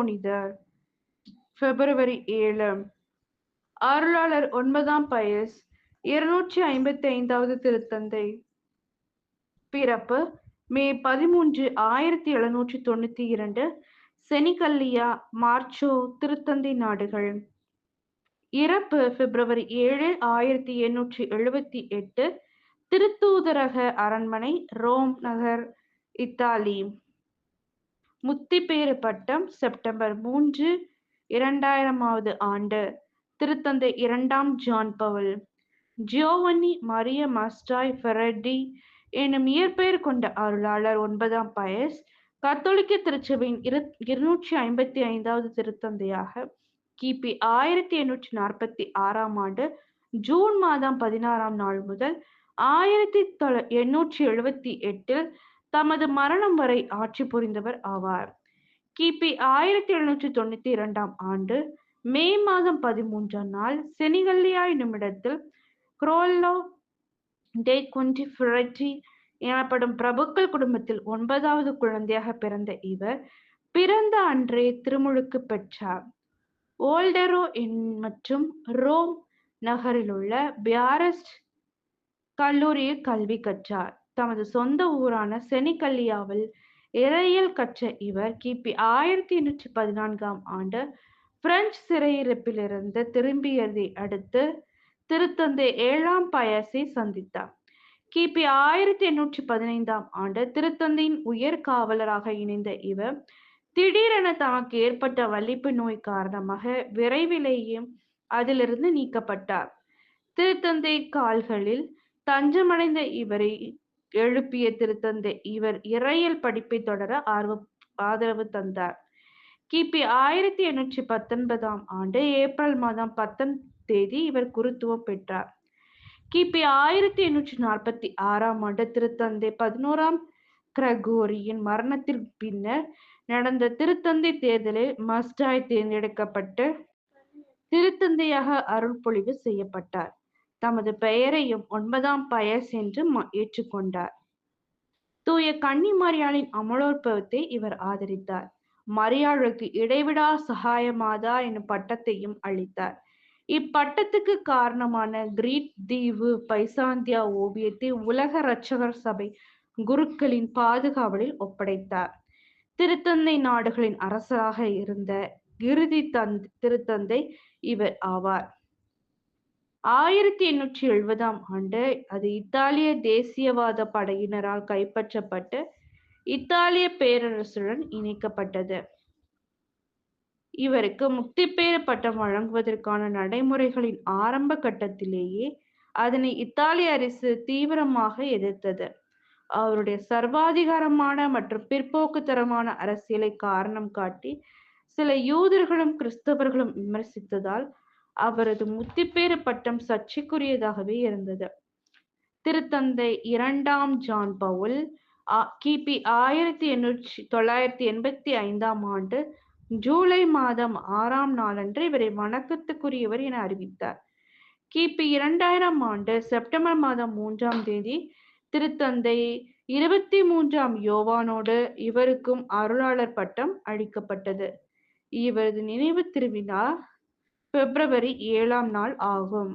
புனிதர் பிப்ரவரி ஏழு. அருளாளர் ஒன்பதாம் பயஸ் இருநூற்றி ஐம்பத்தி ஐந்தாவது திருத்தந்தை. பிறப்பு மே பதிமூன்று ஆயிரத்தி எழுநூற்றி தொண்ணூத்தி இரண்டு செனிகல்லியா மார்ச்சோ திருத்தந்தை நாடுகள். இறப்பு பிப்ரவரி ஏழு ஆயிரத்தி எண்ணூற்றி எழுபத்தி எட்டு திருத்தூதரக அரண்மனை ரோம் நகர் இத்தாலி. முத்திப்பேறு பட்டம் செப்டம்பர் மூன்று இரண்டாயிரமாவது ஆண்டு திருத்தந்தை இரண்டாம் John Paul. Giovanni Maria Mastai Ferretti எனும் இயற்பெயர் கொண்ட அருளாளர் ஒன்பதாம் பயஸ் கத்தோலிக்க திருச்சபையின் இரு இருநூற்றி ஐம்பத்தி ஐந்தாவது திருத்தந்தையாக கிபி ஆயிரத்தி எண்ணூற்றி நாற்பத்தி ஆறாம் ஆண்டு ஜூன் மாதம் பதினாறாம் நாள் முதல் ஆயிரத்தி தொள்ள எண்ணூற்றி எழுபத்தி எட்டில் தமது மரணம் வரை ஆட்சி புரிந்தவர் ஆவார். கிபி ஆயிரத்தி எழுநூற்றி தொண்ணூத்தி இரண்டாம் ஆண்டு மே மாதம் பதிமூன்றாம் நாள் செனிகல்லியா நிமிடத்தில் குரோல்லோ டே குண்டி ஃபிரட்டி எனப்படும் பிரபுக்கள் குடும்பத்தில் ஒன்பதாவது குழந்தையாக பிறந்த இவர் பிறந்த அன்றே திருமுழுக்கு பெற்றார். ஓல்டரோ மற்றும் ரோம் நகரில் உள்ள பியாரஸ்ட் கல்லூரியில் கல்வி கற்றார். தமது சொந்த ஊரான செனிகல்லியாவில் இறையியல் கற்ற இவர் கிபி ஆயிரத்தி எண்ணூற்றி பதினான்காம் ஆண்டு பிரெஞ்சு சிறையிருப்பிலிருந்து திரும்பியதை அடுத்து திருத்தந்தை ஏழாம் பயசை சந்தித்தார். கிபி ஆயிரத்தி எண்ணூற்றி பதினைந்தாம் ஆண்டு திருத்தந்தையின் உயர் காவலராக இணைந்த இவர் திடீரென தமக்கு ஏற்பட்ட வலிப்பு நோய் காரணமாக விரைவிலேயே அதிலிருந்து நீக்கப்பட்டார். திருத்தந்தை கால்களில் தஞ்சமடைந்த இவரை எழுப்பிய திருத்தந்தை. இவர் இறையியல் படிப்பை தொடர ஆர்வ ஆதரவு தந்தார். கிபி ஆயிரத்தி எண்ணூற்றி பத்தொன்பதாம் ஆண்டு ஏப்ரல் மாதம் பத்தாம் தேதி இவர் குருத்துவம் பெற்றார். கிபி ஆயிரத்தி எண்ணூற்றி நாற்பத்தி ஆறாம் ஆண்டு திருத்தந்தை பதினோராம் கிரகோரியின் மரணத்திற்கு பின்னர் நடந்த திருத்தந்தை தேர்தலில் மஸ்டாய் தேர்ந்தெடுக்கப்பட்டு திருத்தந்தையாக அருள்பொழிவு செய்யப்பட்டார். தமது பெயரையும் ஒன்பதாம் பயஸ் என்று ஏற்றுக்கொண்டார். தூய கன்னி மரியாளின் அமலோற்பவத்தை இவர் ஆதரித்தார். மரியாளுக்கு இடைவிடா சகாயமாதா எனும் பட்டத்தையும் அளித்தார். இப்பட்டத்துக்கு காரணமான கிரீட் தீவு பைசாந்தியா ஓவியத்தை உலக இரட்சகர் சபை குருக்களின் பாதுகாவலில் ஒப்படைத்தார். திருத்தந்தை நாடுகளின் அரசராக இருந்த இறுதி தந் திருத்தந்தை இவர் ஆவார். ஆயிரத்தி எண்ணூற்றி எழுபதாம் ஆண்டு அது இத்தாலிய தேசியவாத படையினரால் கைப்பற்றப்பட்டு இத்தாலிய பேரரசுடன் இணைக்கப்பட்டது. இவருக்கு முக்திப்பேறு பட்டம் வழங்குவதற்கான நடைமுறைகளின் ஆரம்ப கட்டத்திலேயே அதனை இத்தாலிய அரசு தீவிரமாக எதிர்த்தது. அவருடைய சர்வாதிகாரமான மற்றும் பிற்போக்குத்தரமான அரசியலை காரணம் காட்டி சில யூதர்களும் கிறிஸ்தவர்களும் விமர்சித்ததால் அவரது முத்திப்பேறு பட்டம் சர்ச்சைக்குரியதாகவே இருந்தது. திருத்தந்தை இரண்டாம் ஜான் பவுல் கிபி ஆயிரத்தி எண்ணூற்றி தொள்ளாயிரத்தி எண்பத்தி ஐந்தாம் ஆண்டு ஜூலை மாதம் ஆறாம் நாளன்று இவரை வணக்கத்துக்குரியவர் என அறிவித்தார். கிபி இரண்டாயிரம் ஆண்டு செப்டம்பர் மாதம் மூன்றாம் தேதி திருத்தந்தை இருபத்தி மூன்றாம் யோவானோடு இவருக்கும் அருளாளர் பட்டம் அளிக்கப்பட்டது. இவரது நினைவு திருவிழா பிப்ரவரி ஏழாம் நாள் ஆகும்.